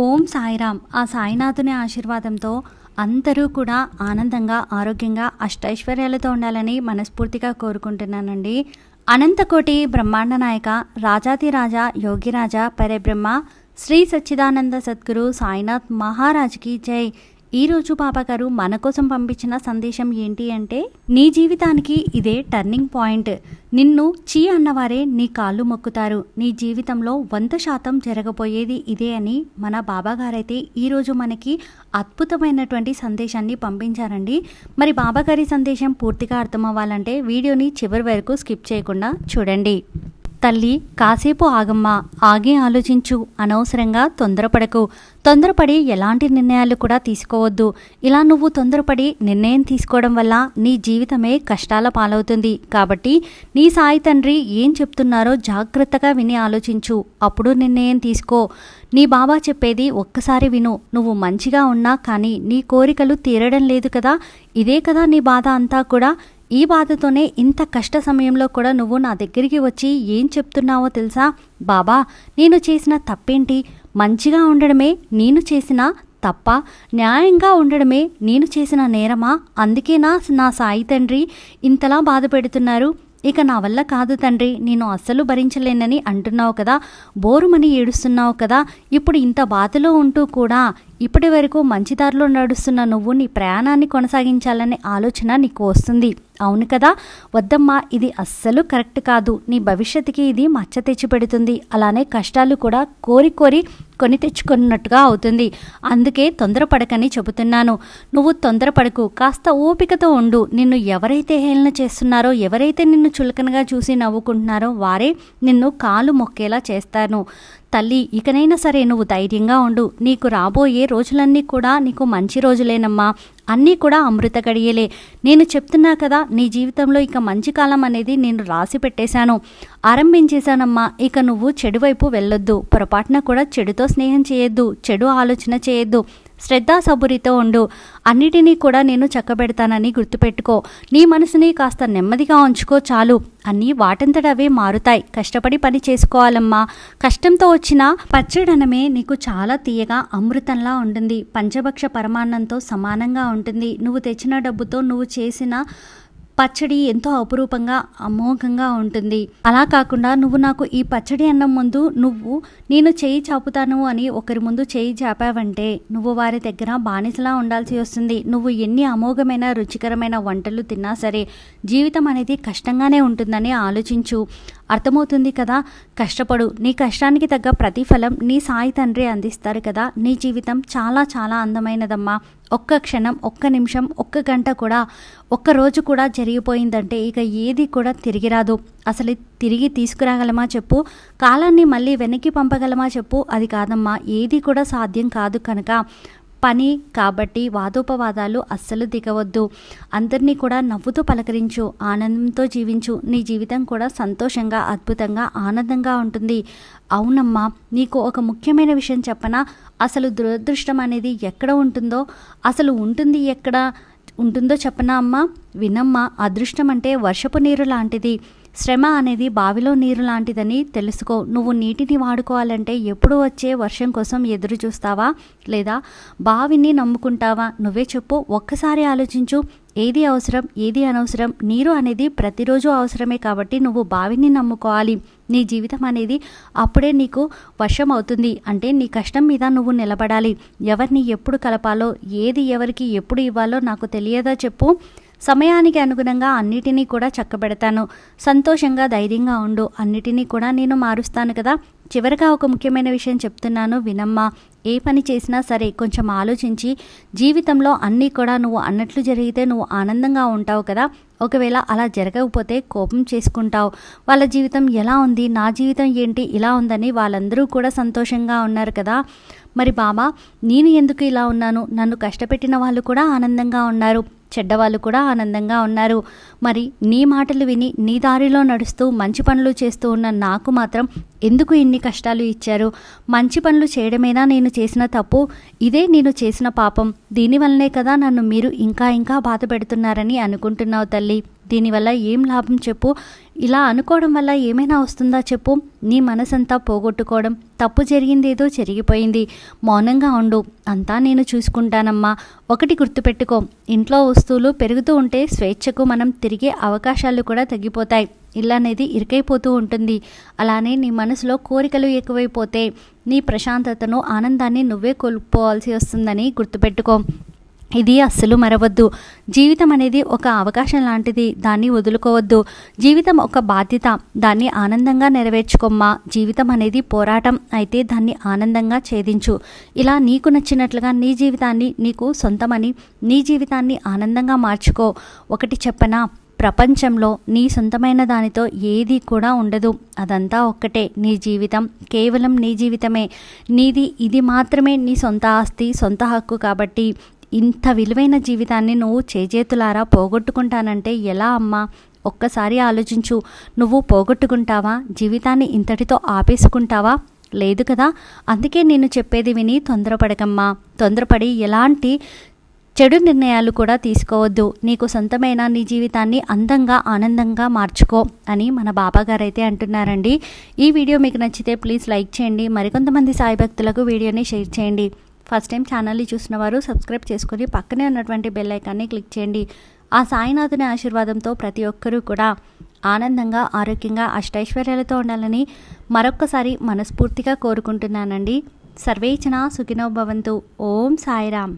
ఓం సాయిరామ్. ఆ సాయినాథుని ఆశీర్వాదంతో అందరూ కూడా ఆనందంగా ఆరోగ్యంగా అష్టైశ్వర్యాలతో ఉండాలని మనస్ఫూర్తిగా కోరుకుంటున్నానండి. అనంతకోటి బ్రహ్మాండ నాయక రాజాతిరాజా యోగిరాజా పరబ్రహ్మ శ్రీ సచ్చిదానంద సద్గురు సాయినాథ్ మహారాజ్కి జై. ఈరోజు బాబాగారు మన కోసం పంపించిన సందేశం ఏంటి అంటే నీ జీవితానికి ఇదే టర్నింగ్ పాయింట్ నిన్ను చీ అన్నవారే నీ కాళ్ళు మొక్కుతారు. నీ జీవితంలో వంద శాతం జరగబోయేది ఇదే అని మన బాబాగారైతే ఈరోజు మనకి అద్భుతమైనటువంటి సందేశాన్ని పంపించారండి. మరి బాబాగారి సందేశం పూర్తిగా అర్థమవ్వాలంటే వీడియోని చివరి వరకు స్కిప్ చేయకుండా చూడండి. తల్లి కాసేపు ఆగమ్మా ఆగి ఆలోచించు అనవసరంగా తొందరపడకు. తొందరపడి ఎలాంటి నిర్ణయాలు కూడా తీసుకోవద్దు. ఇలా నువ్వు తొందరపడి నిర్ణయం తీసుకోవడం వల్ల నీ జీవితమే కష్టాల పాలవుతుంది. కాబట్టి నీ సాయి తండ్రి ఏం చెప్తున్నారో జాగ్రత్తగా విని ఆలోచించు. అప్పుడు నిర్ణయం తీసుకో. నీ బాబా చెప్పేది ఒక్కసారి విను. నువ్వు మంచిగా ఉన్నా కానీ నీ కోరికలు తీరడం లేదు కదా. ఇదే కదా నీ బాధ అంతా కూడా. ఈ బాధతోనే ఇంత కష్ట సమయంలో కూడా నువ్వు నా దగ్గరికి వచ్చి ఏం చెప్తున్నావో తెలుసా? బాబా నేను చేసిన తప్పేంటి? మంచిగా ఉండడమే నేను చేసిన తప్ప న్యాయంగా ఉండడమే నేను చేసిన నేరమా? అందుకేనా నా సాయి తండ్రి ఇంతలా బాధ పెడుతున్నారు. ఇక నా వల్ల కాదు తండ్రి నేను అస్సలు భరించలేనని అంటున్నావు కదా బోరుమని ఏడుస్తున్నావు కదా ఇప్పుడు ఇంత బాధలో ఉంటూ కూడా ఇప్పటి వరకు మంచి దారిలో నడుస్తున్న నువ్వు నీ ప్రయాణాన్ని కొనసాగించాలనే ఆలోచన నీకు వస్తుంది. అవును కదా? వద్దమ్మా ఇది అస్సలు కరెక్ట్ కాదు. నీ భవిష్యత్తుకి ఇది మచ్చ తెచ్చిపెడుతుంది. అలానే కష్టాలు కూడా కోరి కోరి కొని తెచ్చుకున్నట్టుగా అవుతుంది. అందుకే తొందరపడకని చెబుతున్నాను. నువ్వు తొందరపడకు. కాస్త ఓపికతో ఉండు. నిన్ను ఎవరైతే హేళన చేస్తున్నారో ఎవరైతే నిన్ను చులకనగా చూసి నవ్వుకుంటున్నారో వారే నిన్ను కాలు మొక్కేలా చేస్తాను తల్లి ఇకనైనా సరే నువ్వు ధైర్యంగా ఉండు. నీకు రాబోయే రోజులన్నీ కూడా నీకు మంచి రోజులేనమ్మా. అన్నీ కూడా అమృత గడియలే. నేను చెప్తున్నా కదా నీ జీవితంలో ఇక మంచి కాలం అనేది నేను రాసి పెట్టేశాను. ఆరంభించేశానమ్మా. ఇక నువ్వు చెడు వైపు వెళ్ళొద్దు. పొరపాటున కూడా చెడుతో స్నేహం చేయొద్దు. చెడు ఆలోచన చేయొద్దు. శ్రద్ధాసబురితో ఉండు. అన్నిటినీ కూడా నేను చక్కబెడతానని గుర్తుపెట్టుకో. నీ మనసుని కాస్త నెమ్మదిగా ఉంచుకో చాలు. అన్నీ వాటంతటవే మారుతాయి. కష్టపడి పని చేసుకోవాలమ్మా. కష్టంతో వచ్చిన పచ్చడనమే నీకు చాలా తీయగా అమృతంలా ఉంటుంది. పంచభక్ష పరమాన్నంతో సమానంగా ఉంటుంది. నువ్వు తెచ్చిన డబ్బుతో నువ్వు చేసిన పచ్చడి ఎంతో అపురూపంగా అమోఘంగా ఉంటుంది. అలా కాకుండా నువ్వు నాకు ఈ పచ్చడి అన్నం ముందు నువ్వు నేను చేయి చాపుతాను అని ఒకరి ముందు చేయి చాపావంటే నువ్వు వారి దగ్గర బానిసలా ఉండాల్సి వస్తుంది. నువ్వు ఎన్ని అమోఘమైన రుచికరమైన వంటలు తిన్నా సరే జీవితం అనేది కష్టంగానే ఉంటుందని ఆలోచించు. అర్థమవుతుంది కదా? కష్టపడు. నీ కష్టానికి తగ్గ ప్రతిఫలం నీ సాయి తండ్రి అందిస్తారు కదా? నీ జీవితం చాలా చాలా అందమైనదమ్మా. ఒక్క క్షణం ఒక్క నిమిషం ఒక్క గంట కూడా ఒక్క రోజు కూడా జరిగిపోయిందంటే ఇక ఏది కూడా తిరిగి రాదు అసలు తిరిగి తీసుకురాగలమా చెప్పు. కాలాన్ని మళ్ళీ వెనక్కి పంపగలమా చెప్పు. అది కాదమ్మా ఏది కూడా సాధ్యం కాదు కనుక. పని కాబట్టి వాదోపవాదాలు అస్సలు దిగవద్దు. అందరినీ కూడా నవ్వుతూ పలకరించు ఆనందంతో జీవించు. నీ జీవితం కూడా సంతోషంగా అద్భుతంగా ఆనందంగా ఉంటుంది. అవునమ్మా నీకు ఒక ముఖ్యమైన విషయం చెప్పనా? అసలు దురదృష్టం అనేది ఎక్కడ ఉంటుందో అసలు ఉంటుంది ఎక్కడ ఉంటుందో చెప్పనా అమ్మా? వినమ్మా అదృష్టం అంటే వర్షపు నీరు లాంటిది. శ్రమ అనేది బావిలో నీరు లాంటిదని తెలుసుకో. నువ్వు నీటిని వాడుకోవాలంటే ఎప్పుడు వచ్చే వర్షం కోసం ఎదురు చూస్తావా? లేదా బావిని నమ్ముకుంటావా? నువ్వే చెప్పు. ఒక్కసారి ఆలోచించు. ఏది అవసరం? ఏది అనవసరం? నీరు అనేది ప్రతిరోజు అవసరమే కాబట్టి నువ్వు బావిని నమ్ముకోవాలి. నీ జీవితం అనేది అప్పుడే నీకు వర్షం అవుతుంది. అంటే నీ కష్టం మీద నువ్వు నిలబడాలి. ఎవరిని ఎప్పుడు కలపాలో? ఏది ఎవరికి ఎప్పుడు ఇవ్వాలో నాకు తెలియదా చెప్పు. సమయానికి అనుగుణంగా అన్నిటినీ కూడా చక్కబెడతాను. సంతోషంగా ధైర్యంగా ఉండు. అన్నిటినీ కూడా నేను మారుస్తాను కదా. చివరిగా ఒక ముఖ్యమైన విషయం చెప్తున్నాను వినమ్మా. ఏ పని చేసినా సరే కొంచెం ఆలోచించి జీవితంలో అన్నీ కూడా నువ్వు అన్నట్లు జరిగితే నువ్వు ఆనందంగా ఉంటావు కదా. ఒకవేళ అలా జరగకపోతే కోపం చేసుకుంటావు. వాళ్ళ జీవితం ఎలా ఉంది? నా జీవితం ఏంటి? ఇలా ఉందని వాళ్ళందరూ కూడా సంతోషంగా ఉన్నారు కదా. మరి బాబా నేను ఎందుకు ఇలా ఉన్నాను? నన్ను కష్టపెట్టిన వాళ్ళు కూడా ఆనందంగా ఉన్నారు. చెడ్డవాళ్ళు కూడా ఆనందంగా ఉన్నారు. మరి నీ మాటలు విని నీ దారిలో నడుస్తూ మంచి పనులు చేస్తూ ఉన్న నాకు మాత్రం ఎందుకు ఇన్ని కష్టాలు ఇచ్చారు? మంచి పనులు చేయడమేనా నేను చేసిన తప్పు? ఇదే నేను చేసిన పాపం. దీనివల్లనే కదా నన్ను మీరు ఇంకా ఇంకా బాధ పెడుతున్నారని అనుకుంటున్నావు తల్లి. దీనివల్ల ఏం లాభం చెప్పు? ఇలా అనుకోవడం వల్ల ఏమైనా వస్తుందా చెప్పు? నీ మనసంతా పోగొట్టుకోవడం తప్పు జరిగింది ఏదో జరిగిపోయింది మౌనంగా ఉండు. అంతా నేను చూసుకుంటానమ్మా. ఒకటి గుర్తుపెట్టుకో. ఇంట్లో వస్తువులు పెరుగుతూ ఉంటే స్వేచ్ఛకు మనం తిరిగే అవకాశాలు కూడా తగ్గిపోతాయి. ఇల్లు అనేది ఇరుకైపోతూ ఉంటుంది. అలానే నీ మనసులో కోరికలు ఎక్కువైపోతే నీ ప్రశాంతతను ఆనందాన్ని నువ్వే కోల్పోవాల్సి వస్తుందని గుర్తుపెట్టుకో. ఇది అస్సలు మరవద్దు. జీవితం అనేది ఒక అవకాశం లాంటిది. దాన్ని వదులుకోవద్దు. జీవితం ఒక బాధ్యత. దాన్ని ఆనందంగా నెరవేర్చుకోమ్మా. జీవితం అనేది పోరాటం. అయితే దాన్ని ఆనందంగా ఛేదించు. ఇలా నీకు నచ్చినట్లుగా నీ జీవితాన్ని నీకు సొంతమని నీ జీవితాన్ని ఆనందంగా మార్చుకో. ఒకటి చెప్పనా? ప్రపంచంలో నీ సొంతమైన దానితో ఏది కూడా ఉండదు. అదంతా ఒక్కటే. నీ జీవితం కేవలం నీ జీవితమే. నీది ఇది మాత్రమే నీ సొంత ఆస్తి సొంత హక్కు కాబట్టి ఇంత విలువైన జీవితాన్ని నువ్వు చేజేతులారా పోగొట్టుకుంటానంటే ఎలా అమ్మా? ఒక్కసారి ఆలోచించు. నువ్వు పోగొట్టుకుంటావా? జీవితాన్ని ఇంతటితో ఆపేసుకుంటావా? లేదు కదా? అందుకే నేను చెప్పేది విని తొందరపడకమ్మా. తొందరపడి ఎలాంటి చెడు నిర్ణయాలు కూడా తీసుకోవద్దు. నీకు సొంతమైన నీ జీవితాన్ని అందంగా ఆనందంగా మార్చుకో అని మన బాబాగారు అయితే అంటున్నారండి. ఈ వీడియో మీకు నచ్చితే ప్లీజ్ లైక్ చేయండి. మరికొంతమంది సాయి భక్తులకు వీడియోని షేర్ చేయండి. ఫస్ట్ టైం ఛానల్ని చూసిన వారు సబ్స్క్రైబ్ చేసుకుని పక్కనే ఉన్నటువంటి బెల్ ఐకాన్ని క్లిక్ చేయండి. ఆ సాయినాథుని ఆశీర్వాదంతో ప్రతి ఒక్కరూ కూడా ఆనందంగా ఆరోగ్యంగా అష్టైశ్వర్యాలతో ఉండాలని మరొక్కసారి మనస్ఫూర్తిగా కోరుకుంటున్నానండి. సర్వేచన సుఖినో భవంతు. ఓం సాయిరామ్.